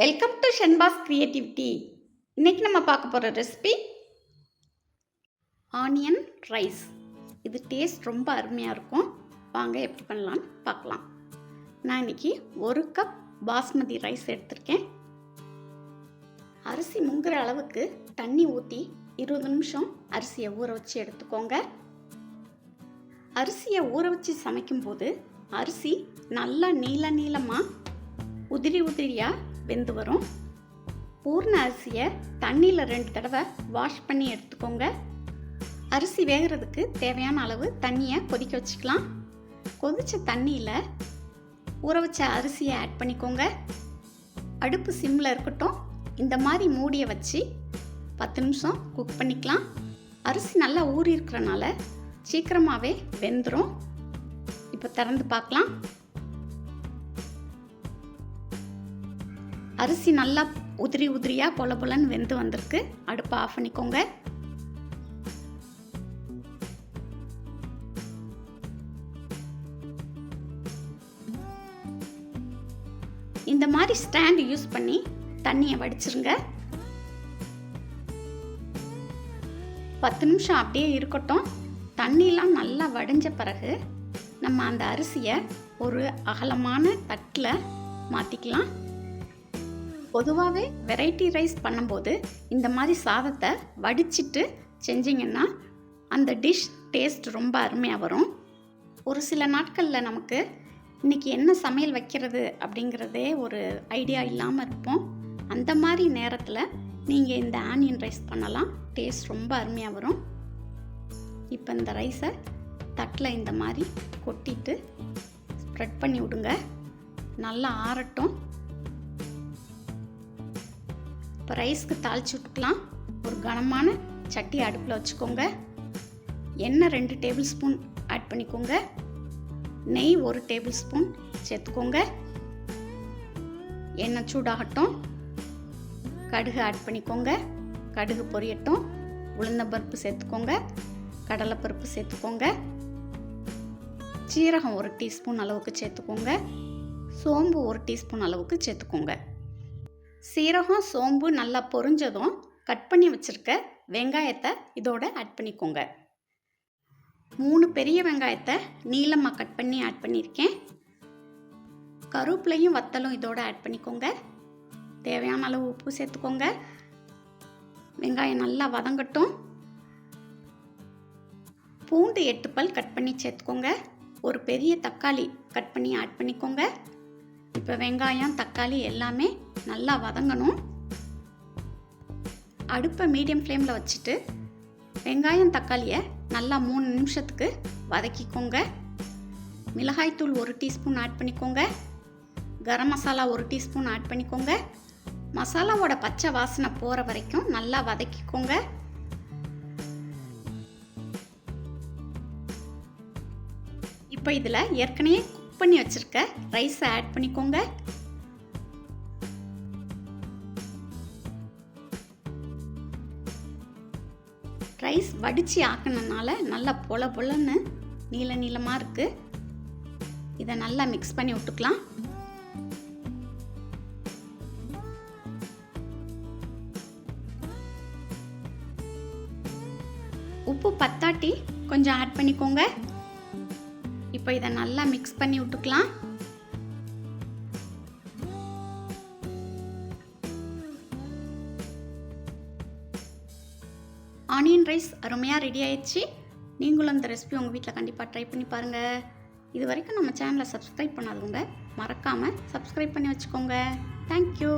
Welcome to Shenba's creativity இன்றைக்கி நம்ம பார்க்க போகிற ரெசிபி ஆனியன் ரைஸ் இது டேஸ்ட் ரொம்ப அருமையாக இருக்கும். வாங்க எப்படி பண்ணலான்னு பார்க்கலாம். நான் இன்னைக்கு ஒரு கப் பாஸ்மதி ரைஸ் எடுத்திருக்கேன். அரிசி முங்குற அளவுக்கு தண்ணி ஊற்றி இருபது நிமிஷம் அரிசியை ஊற வச்சு எடுத்துக்கோங்க. அரிசியை ஊற வச்சு சமைக்கும்போது அரிசி நல்லா நீள நீளமாக உதிரி உதிரியாக வெந்து வரும். பூர்ண அரிசியை தண்ணியில் ரெண்டு தடவை வாஷ் பண்ணி எடுத்துக்கோங்க. அரிசி வேகிறதுக்கு தேவையான அளவு தண்ணியை கொதிக்க வச்சுக்கலாம். கொதித்த தண்ணியில் ஊற வச்ச அரிசியை ஆட் பண்ணிக்கோங்க. அடுப்பு சிம்மில் இருக்கட்டும். இந்த மாதிரி மூடியை வச்சு பத்து நிமிஷம் குக் பண்ணிக்கலாம். அரிசி நல்லா ஊறி இருக்கிறனால சீக்கிரமாகவே வெந்துடும் இப்போ திறந்து பார்க்கலாம். அரிசி நல்லா உதிரி உதிரியாக பொல பொலன்னு வெந்து வந்திருக்கு. அடுப்பை ஆஃப் பண்ணிக்கோங்க. இந்த மாதிரி ஸ்டாண்ட் யூஸ் பண்ணி தண்ணியை வடிச்சிருங்க. பத்து நிமிஷம் அப்படியே இருக்கட்டும். தண்ணிலாம் நல்லா வடிஞ்ச பிறகு நம்ம அந்த அரிசியை ஒரு அகலமான தட்டில் மாற்றிக்கலாம் பொதுவாகவே வெரைட்டி ரைஸ் பண்ணும்போது இந்த மாதிரி சாதத்தை வடிச்சிட்டு செஞ்சிங்கன்னா அந்த டிஷ் டேஸ்ட் ரொம்ப அருமையாக வரும். ஒரு சில நாட்களில் நமக்கு இன்றைக்கி என்ன சமையல் வைக்கிறது அப்படிங்கிறதே ஒரு ஐடியா இல்லாமல் இருப்போம். அந்த மாதிரி நேரத்தில் நீங்கள் இந்த ஆனியன் ரைஸ் பண்ணலாம். டேஸ்ட் ரொம்ப அருமையாக வரும். இப்போ இந்த ரைஸை தட்டில் இந்த மாதிரி கொட்டிட்டு ஸ்ப்ரெட் பண்ணி விடுங்க. நல்லா ஆறட்டும். இப்போ ரைஸ்க்கு தாளிச்சு விட்டுக்கலாம். ஒரு கனமான சட்டி அடுப்பில் வச்சுக்கோங்க. எண்ணெய் ரெண்டு டேபிள் ஸ்பூன் ஆட் பண்ணிக்கோங்க. நெய் ஒரு டேபிள் ஸ்பூன் சேர்த்துக்கோங்க. எண்ணெய் சூடாகட்டும். கடுகு ஆட் பண்ணிக்கோங்க. கடுகு பொரியட்டும். உளுந்தம்பருப்பு சேர்த்துக்கோங்க. கடலைப்பருப்பு சேர்த்துக்கோங்க. சீரகம் ஒரு டீஸ்பூன் அளவுக்கு சேர்த்துக்கோங்க. சோம்பு ஒரு டீஸ்பூன் அளவுக்கு சேர்த்துக்கோங்க. சீரகம் சோம்பு நல்லா பொரிஞ்சதும் கட் பண்ணி வச்சுருக்க வெங்காயத்தை இதோட ஆட் பண்ணிக்கோங்க. மூணு பெரிய வெங்காயத்தை நீளமாக கட் பண்ணி ஆட் பண்ணியிருக்கேன் கருவேப்பிலையும் வத்தலும் இதோட ஆட் பண்ணிக்கோங்க. தேவையான அளவு உப்பு சேர்த்துக்கோங்க. வெங்காயம் நல்லா வதங்கட்டும். பூண்டு எட்டு பல் கட் பண்ணி சேர்த்துக்கோங்க. ஒரு பெரிய தக்காளி கட் பண்ணி ஆட் பண்ணிக்கோங்க. இப்போ வெங்காயம் தக்காளி எல்லாமே நல்லா வதங்கணும். அடுப்பை மீடியம் ஃப்ளேமில் வச்சுட்டு வெங்காயம் தக்காளியை நல்லா மூணு நிமிஷத்துக்கு வதக்கிக்கோங்க. மிளகாய்த்தூள் ஒரு டீஸ்பூன் ஆட் பண்ணிக்கோங்க. கரம் மசாலா ஒரு டீஸ்பூன் ஆட் பண்ணிக்கோங்க. மசாலாவோட பச்சை வாசனை போகிற வரைக்கும் நல்லா வதக்கிக்கோங்க. இப்போ இதில் ஏற்கனவே குக் பண்ணி வச்சுருக்க ரைஸை ஆட் பண்ணிக்கோங்க. ரைஸ் வடித்து ஆக்கினனால நல்லா பொல பொலன்னு நீள நீளமாக இருக்குது இதை நல்லா மிக்ஸ் பண்ணி விட்டுக்கலாம். உப்பு பத்தாட்டி கொஞ்சம் ஆட் பண்ணிக்கோங்க. இப்போ இதை நல்லா மிக்ஸ் பண்ணி விட்டுக்கலாம். ஆனியன் ரைஸ் அருமையாக ரெடி ஆயிடுச்சு. நீங்களும் அந்த ரெசிபி உங்கள் வீட்டில் கண்டிப்பாக ட்ரை பண்ணி பாருங்கள் இது வரைக்கும் நம்ம சேனலை சப்ஸ்கிரைப் பண்ணாதவங்க மறக்காமல் சப்ஸ்கிரைப் பண்ணி வச்சுக்கோங்க. தேங்க்யூ